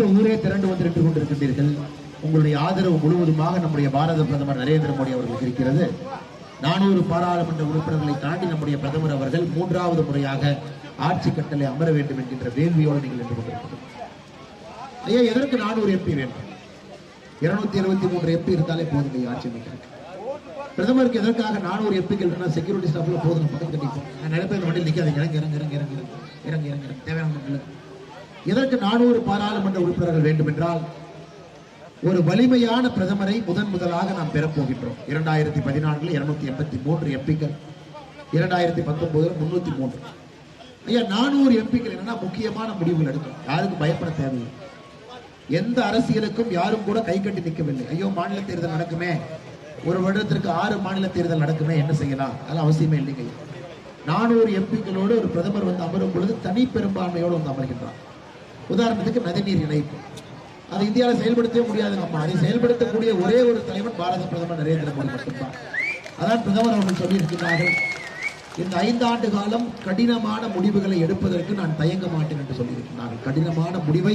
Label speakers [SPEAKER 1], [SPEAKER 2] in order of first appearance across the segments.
[SPEAKER 1] மொத்த ஊரே திரண்டு வந்திருந்து கொண்டிருக்கின்றீர்கள் உங்களுடைய ஆதரவு முழுவதுமாக நம்முடைய பாரத பிரதமர் நரேந்திர மோடி அவர்களுக்கு இருக்கிறது நானூறு பாராளுமன்ற உறுப்பினர்களை தாண்டி நம்முடைய பிரதமர் அவர்கள் மூன்றாவது முறையாக ஆட்சி கட்டளை அமர வேண்டும் என்கின்ற வேள்வியோடு நீங்கள் நின்று கொண்டிருக்கிறீர்கள் ஐயா எதற்கு நானூறு எம்பி வேண்டும் இருநூத்தி இருபத்தி மூன்று எம்பி இருந்தாலே போதும் ஆட்சி அமைக்கிறாங்க பிரதமருக்கு எதற்காக நானூறு எம்பிக்கள் செக்யூரிட்டி ஸ்டாஃப்ல போதும் பக்கம் கட்டிப்போம் மட்டும் பேர் வண்டியில் நிற்காதீங்க இறங்க இறங்க இறங்க இறங்க இறங்கு இறங்க இறங்க தேவையான மக்களுக்கு இதற்கு நானூறு பாராளுமன்ற உறுப்பினர்கள் வேண்டும் என்றால் ஒரு வலிமையான பிரதமரை முதன் முதலாக நாம் பெறப்போகின்றோம் இரண்டாயிரத்தி பதினான்கில் இருநூத்தி எண்பத்தி மூன்று எம்பிக்கள் இரண்டாயிரத்தி பத்தொன்பதுல முன்னூத்தி மூன்று. ஐயா நானூறு எம்பிக்கள் என்னன்னா முக்கியமான முடிவுகள் எடுக்கும் யாருக்கும் பயப்பட தேவையில்லை. எந்த அரசியலுக்கும் யாரும் கூட கை கட்டி நிற்கவில்லை. ஐயோ மாநில தேர்தல் நடக்குமே. ஒரு வருடத்திற்கு ஆறு மாநில தேர்தல் நடக்குமே என்ன செய்யலாம்? அதெல்லாம் அவசியமே இல்லைங்க நானூறு எம்பிக்களோடு ஒரு பிரதமர் வந்து அமரும் பொழுது தனி பெரும்பான்மையோடு வந்து அமர்கின்றார். உதாரணத்துக்கு நதிநீர் இணைப்பு. அதை இந்தியாவில் செயல்படுத்தவே முடியாது நம்ம அதை செயல்படுத்தக்கூடிய ஒரே ஒரு தலைவர் பாரத பிரதமர் நரேந்திர மோடி மட்டும்தான். அதான் பிரதமர் அவர்கள் சொல்லியிருக்கிறார்கள் இந்த ஐந்தாண்டு காலம் கடினமான முடிவுகளை எடுப்பதற்கு நான் தயங்க மாட்டேன் என்று சொல்லியிருக்கிறார்கள் கடினமான முடிவை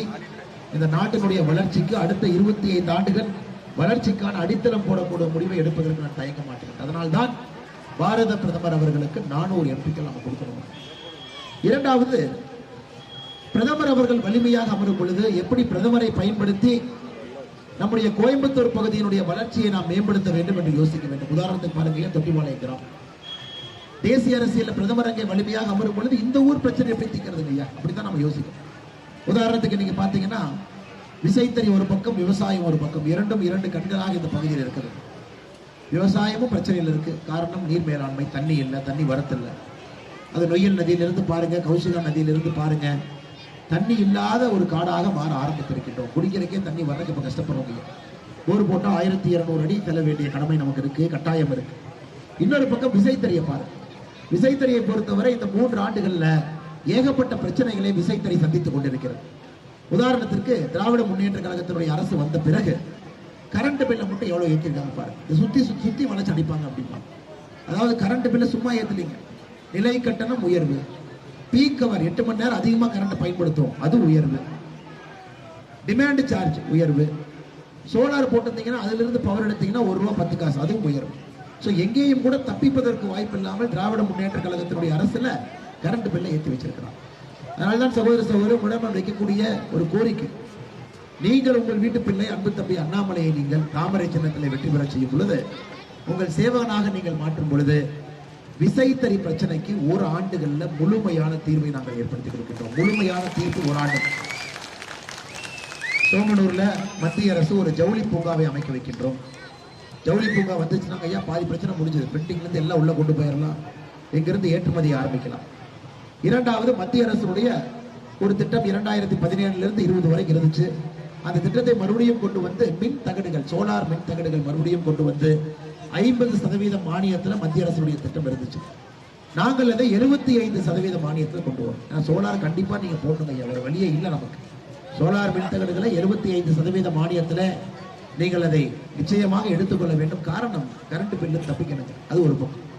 [SPEAKER 1] இந்த நாட்டினுடைய வளர்ச்சிக்கு அடுத்த இருபத்தி ஐந்து ஆண்டுகள் வளர்ச்சிக்கான அடித்தளம் போடக்கூடிய முடிவை எடுப்பதற்கு நான் தயங்க மாட்டேன். அதனால்தான் பாரத பிரதமர் அவர்களுக்கு நானூறு எம்பிக்கள் நம்ம கொடுக்கணும். இரண்டாவது பிரதமர் அவர்கள் வலிமையாக அமரும் பொழுது எப்படி பிரதமரை பயன்படுத்தி நம்முடைய கோயம்புத்தூர் பகுதியினுடைய வளர்ச்சியை நாம் மேம்படுத்த வேண்டும் என்று யோசிக்க வேண்டும். உதாரணத்துக்கு பாருங்க தொட்டிபாளையம் கிராமம் தேசிய அரசியல் பிரதமர் அங்கே வலிமையாக அமரும் பொழுது இந்த ஊர் பிரச்சனை எப்படி தீர்க்கிறது இல்லையா? அப்படித்தான் நம்ம யோசிக்கணும். உதாரணத்துக்கு நீங்க பாத்தீங்கன்னா விசைத்தறி ஒரு பக்கம் விவசாயம் ஒரு பக்கம் இரண்டும் இரண்டு கண்களாக இந்த பகுதியில் இருக்குது. விவசாயமும் பிரச்சனையில் இருக்கு. காரணம் நீர் மேலாண்மை தண்ணி இல்லை தண்ணி வரத்தில்லை. அது நொய்யல் நதியிலிருந்து பாருங்க கௌசிகா நதியிலிருந்து பாருங்க. தண்ணி இல்லாத ஒரு காடாக மாற ஆரம்பித்திருக்கின்றோம். குடிக்கிறக்கே தண்ணி வர்றதுக்கு இப்போ கஷ்டப்படுறோம் போர் போட்டால் ஆயிரத்தி இரநூறு அடி செல்ல வேண்டிய கடமை நமக்கு இருக்கு கட்டாயம் இருக்கு. இன்னொரு பக்கம் விசைத்தறியை பாருங்க. விசைத்தறியை பொறுத்தவரை இந்த மூன்று ஆண்டுகளில் ஏகப்பட்ட பிரச்சனைகளை விசைத்தறி சந்தித்துக் கொண்டிருக்கிறது. உதாரணத்திற்கு திராவிட முன்னேற்ற கழகத்தினுடைய அரசு வந்த பிறகு கரண்ட் பில்லை மட்டும் எவ்வளோ ஏற்றிருக்காங்க பாருங்க. இதை சுற்றி சுற்றி சுற்றி வளைச்சு அடிப்பாங்க அப்படிம்பாங்க. அதாவது கரண்ட் பில்லை சும்மா ஏத்துலீங்க. நிலை கட்டணம் உயர்வு. பீக் அவர் எட்டு மணி நேரம் அதிகமாக கரண்ட் பயன்படுத்தும் அது உயர்வு. டிமாண்ட் சார்ஜ் உயர்வு. சோலார் போட்டிருந்தீங்கன்னா அதிலிருந்து பவர் எடுத்தீங்கன்னா ஒரு ரூபா பத்து காசு. அதுவும் உயர்வு. ஸோ எங்கேயும் கூட தப்பிப்பதற்கு வாய்ப்பு இல்லாமல் திராவிட முன்னேற்ற கழகத்தினுடைய அரசில் கரண்ட் பில்லை ஏற்றி வச்சிருக்கிறான் அதனால தான் சகோதர சகோதரர் உடம்பு வைக்கக்கூடிய ஒரு கோரிக்கை. நீங்கள் உங்கள் வீட்டு பிள்ளை அன்பு தம்பி அண்ணாமலையை நீங்கள் தாமரை சின்னத்தில் வெற்றி பெற செய்யும் பொழுது உங்கள் சேவகனாக நீங்கள் மாற்றும் பொழுது விசைத்தறி பிரச்சனைக்கு ஒரு ஆண்டுகள்ல முழுமையான தீர்வை நாங்கள் ஏற்படுத்தி கொடுக்கின்றோம். முழுமையான தீர்ப்பு ஒரு ஆண்டு. சோமனூர்ல மத்திய அரசு ஒரு ஜவுளி பூங்காவை அமைக்க வைக்கின்றோம். ஜவுளி பூங்கா வந்துச்சுன்னா ஐயா பாதி பிரச்சனை முடிஞ்சது. பிரிண்டிங்ல இருந்து எல்லாம் உள்ள கொண்டு போயிடலாம் இங்கிருந்து ஏற்றுமதியை ஆரம்பிக்கலாம். இரண்டாவது மத்திய அரசுடைய ஒரு திட்டம் இரண்டாயிரத்தி பதினேழுல இருந்து இருபது வரைக்கும் இருந்துச்சு. அந்த திட்டத்தை மறுபடியும் கொண்டு வந்து மின் தகடுகள் சோலார் மின் தகடுகள் மறுபடியும் கொண்டு வந்து ஐம்பது சதவீத மானியத்துல மத்திய அரசுடைய திட்டம் இருந்துச்சு. நாங்கள் அதை எழுபத்தி ஐந்து சதவீத மானியத்தில் கொண்டு வரோம். ஏன்னா சோலார் கண்டிப்பா நீங்க போடணுங்க ஐயா. வழியே இல்லை நமக்கு. சோலார் மின்தகடுகளை எழுபத்தி ஐந்து சதவீத மானியத்துல நீங்கள் அதை நிச்சயமாக எடுத்துக்கொள்ள வேண்டும். காரணம் கரண்ட் பில்லு தப்பிக்கணுங்க. அது ஒரு பக்கம்.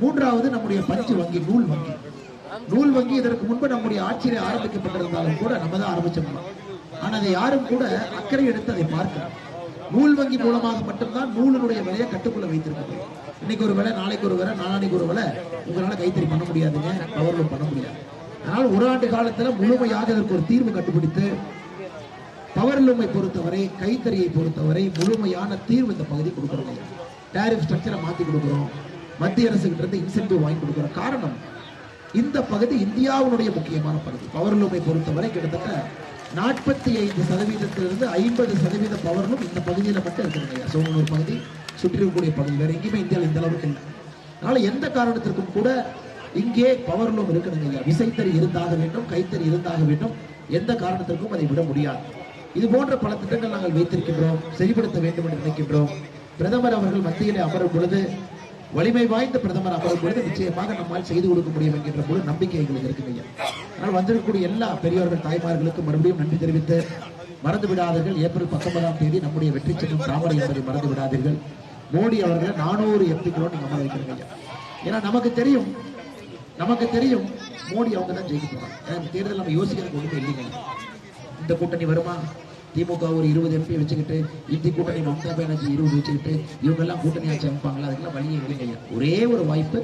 [SPEAKER 1] மூன்றாவது நம்முடைய பஞ்சு வங்கி நூல் வங்கி. நூல் வங்கி இதற்கு முன்பு நம்முடைய ஆட்சியில் ஆரம்பிக்கப்பட்டிருந்தாலும் கூட நம்ம தான் ஆரம்பிச்சோம். ஆனால் அதை யாரும் கூட அக்கறை எடுத்து அதை பார்க்கணும் நூல் வங்கி மூலமாக மட்டும்தான் நூலினுடைய விலையை கட்டுக்குள்ள வைத்திருக்கோம் இன்னைக்கு ஒரு விலை நாளைக்கு ஒரு விலை நாளானைக்கு ஒரு விலை உங்களால கைத்தறி பண்ண முடியாதுங்க பவர்லூம் பண்ண முடியாது. அதனால் ஒரு ஆண்டு காலத்துல முழுமையாக இதற்கு ஒரு தீர்வு கண்டுபிடித்து பவர்லூமை பொறுத்தவரை கைத்தறியை பொறுத்தவரை முழுமையான தீர்வு இந்த பகுதி கொடுக்குறோம் டேரிஃப் ஸ்ட்ரக்சரை மாத்தி கொடுக்குறோம். மத்திய அரசுகிட்ட இருந்து இன்சென்டிவ் வாங்கி கொடுக்குறோம். காரணம் இந்த பகுதி இந்தியாவுடைய முக்கியமான பகுதி. பவர்லூமை பொறுத்தவரை கிட்டத்தட்ட நாற்பத்தி ஐந்து சதவீதத்திலிருந்து ஐம்பது சதவீத பவர்களும் இந்த பகுதியில் மட்டும் இருக்குதுங்க சோமனூர் பகுதி சுற்றி இருக்கக்கூடிய பகுதி வேறு எங்கேயுமே இந்தியாவில் இந்த அளவுக்கு இல்லை. அதனால எந்த காரணத்திற்கும் கூட இங்கே பவர் லூம் இருக்கணுங்க ஐயா. விசைத்தறி இருந்தாக வேண்டும் கைத்தறி இருந்தாக வேண்டும். எந்த காரணத்திற்கும் அதை விட முடியாது. இது போன்ற பல திட்டங்கள் நாங்கள் வைத்திருக்கின்றோம் செயல்படுத்த வேண்டும் என்று நினைக்கின்றோம். பிரதமர் அவர்கள் மத்தியிலே அமரும் பொழுது வலிமை வாய்ந்த பிரதமர் அமரும் பொழுது நிச்சயமாக நம்மால் செய்து கொடுக்க முடியும் என்கின்ற முழு நம்பிக்கை எங்களுக்கு இருக்குங்க ஆனால் வந்திருக்கக்கூடிய எல்லா பெரியவர்கள் தாய்மார்களுக்கும் மறுபடியும் நன்றி தெரிவித்து மறந்து விடாதீர்கள். ஏப்ரல் பத்தொன்பதாம் தேதி நம்முடைய வெற்றி செல்லும் தாமரை என்பதை மறந்து விடாதீர்கள். மோடி அவர்களை நானூறு எம்பிக்களோடு நீங்க அமர வைக்கிறீங்க ஏன்னா நமக்கு தெரியும் நமக்கு தெரியும் மோடி அவங்க தான் ஜெயிக்க போறாங்க. தேர்தல் நம்ம யோசிக்கிறதுக்கு ஒன்றுமே இல்லைங்க இந்த கூட்டணி வருமா? திமுக ஒரு இருபது எம்பி வச்சுக்கிட்டு இந்தி கூட்டணி மம்தா பானர்ஜி இருபது வச்சுக்கிட்டு இவங்க எல்லாம் கூட்டணி ஆட்சி அமைப்பாங்களா அதுக்கெல்லாம் வழியே இல்லைங்க ஒரே ஒரு வாய்ப்பு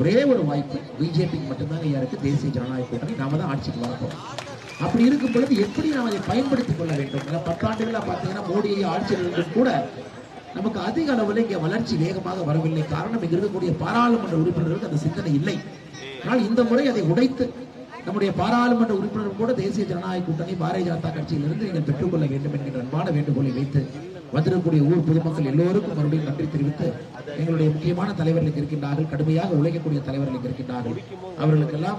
[SPEAKER 1] ஒரே ஒரு வாய்ப்பு பிஜேபிக்கு மட்டும்தான் ஐயா இருக்கு. தேசிய ஜனநாயக கூட்டணி. நாம தான் ஆட்சிக்கு வரப்போம் அப்படி இருக்கும் பொழுது எப்படி நாம் அதை பயன்படுத்திக் கொள்ள வேண்டும்? பத்தாண்டுகளாக பார்த்தீங்கன்னா மோடியை ஐயா ஆட்சியில் கூட நமக்கு அதிக அளவில் இங்கே வளர்ச்சி வேகமாக வரவில்லை. காரணம் இங்க இருக்கக்கூடிய பாராளுமன்ற உறுப்பினர்களுக்கு அந்த சிந்தனை இல்லை. ஆனால் இந்த முறை அதை உடைத்து நம்முடைய பாராளுமன்ற உறுப்பினரும் கூட தேசிய ஜனநாயக கூட்டணி பாரதிய ஜனதா கட்சியிலிருந்து நீங்கள் பெற்றுக்கொள்ள வேண்டும் என்கிற அன்பான வேண்டுகோளை வைத்து வந்திருக்கக்கூடிய ஊர் பொதுமக்கள் எல்லோருக்கும் மறுபடியும் நன்றி தெரிவித்து எங்களுடைய முக்கியமான தலைவர்களுக்கு இருக்கின்றார்கள். கடுமையாக உழைக்கக்கூடிய தலைவர்களுக்கு இருக்கின்றார்கள். அவர்களுக்கெல்லாம்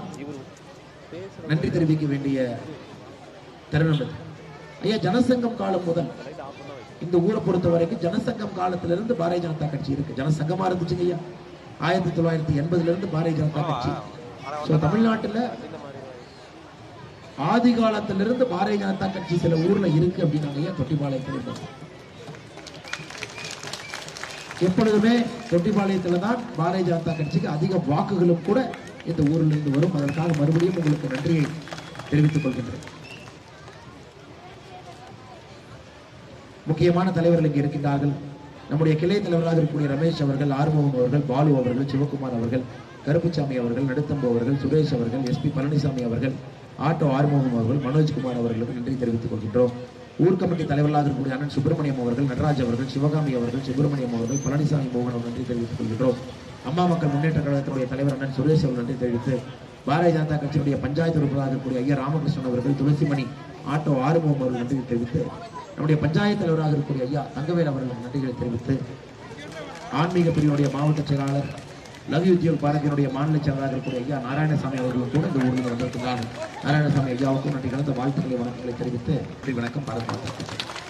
[SPEAKER 1] நன்றி தெரிவிக்க வேண்டிய தருணம் இது. ஐயா ஜனசங்கம் காலம் முதல் இந்த ஊரை பொறுத்த வரைக்கும் ஜனசங்கம் காலத்திலிருந்து பாரதிய ஜனதா கட்சி இருக்கு. ஜனசங்கமா இருந்துச்சுங்க ஐயா. ஆயிரத்தி தொள்ளாயிரத்தி எண்பதுல இருந்து பாரதிய ஜனதா கட்சி. சோ தமிழ்நாட்டுல ஆதி காலத்திலிருந்து பாரதிய ஜனதா கட்சி சில ஊர்ல இருக்கு அப்படின்னாங்க. ஐயா தொட்டிப்பாளையத்தில் எப்பொழுதுமே தொட்டிபாளையத்தில் தான் பாரதிய ஜனதா கட்சிக்கு அதிக வாக்குகளும் கூட இந்த ஊரில் இருந்து வரும். அதற்காக மறுபடியும் உங்களுக்கு நன்றியை தெரிவித்துக் கொள்கின்றேன். முக்கியமான தலைவர்கள் இங்கே இருக்கின்றார்கள். நம்முடைய கிளை தலைவராக இருக்கக்கூடிய ரமேஷ் அவர்கள் ஆர்வம் அவர்கள் பாலு அவர்கள் சிவகுமார் அவர்கள் கருப்புசாமி அவர்கள் நடுத்தம்பு அவர்கள் சுரேஷ் அவர்கள் எஸ்பி பழனிசாமி அவர்கள் ஆட்டோ ஆறுமுகம் அவர்கள் மனோஜ்குமார் அவர்களுக்கு நன்றி தெரிவித்துக் கொள்கின்றோம். ஊர் கமிட்டி தலைவர்களாக இருக்கக்கூடிய அண்ணன் சுப்பிரமணியம் அவர்கள் நடராஜ் அவர்கள் சிவகாமி அவர்கள் சுப்பிரமணியம் அவர்கள் பழனிசாமி மோகன் அவர்கள் நன்றி தெரிவித்துக் கொள்கின்றோம். அம்மா மக்கள் முன்னேற்ற கழகத்தினுடைய தலைவர் அண்ணன் சுரேஷ் அவர்கள் நன்றி தெரிவித்து பாரதிய ஜனதா கட்சியினுடைய பஞ்சாயத்து உறுப்பினராக இருக்கக்கூடிய ஐயா ராமகிருஷ்ணன் அவர்கள் துளசிமணி ஆட்டோ ஆறுமுகம் அவர்கள் நன்றி தெரிவித்து நம்முடைய பஞ்சாயத்து தலைவராக இருக்கக்கூடிய ஐயா தங்கவேல் அவர்கள் நன்றிகளை தெரிவித்து ஆன்மீக பிரிவுடைய மாவட்ட செயலாளர் லவ் உத்தியோக் பாரதியினுடைய மாநில செயலாளராக இருக்கக்கூடிய ஐயா நாராயணசாமி அவர்களும் கூட இந்த ஊரில் வந்திருக்கிறார் நாராயணசாமி ஐயாவுக்கும் நன்றி கலந்த வாழ்த்துக்களை வணக்கங்களை தெரிவித்து நன்றி வணக்கம் பாரதி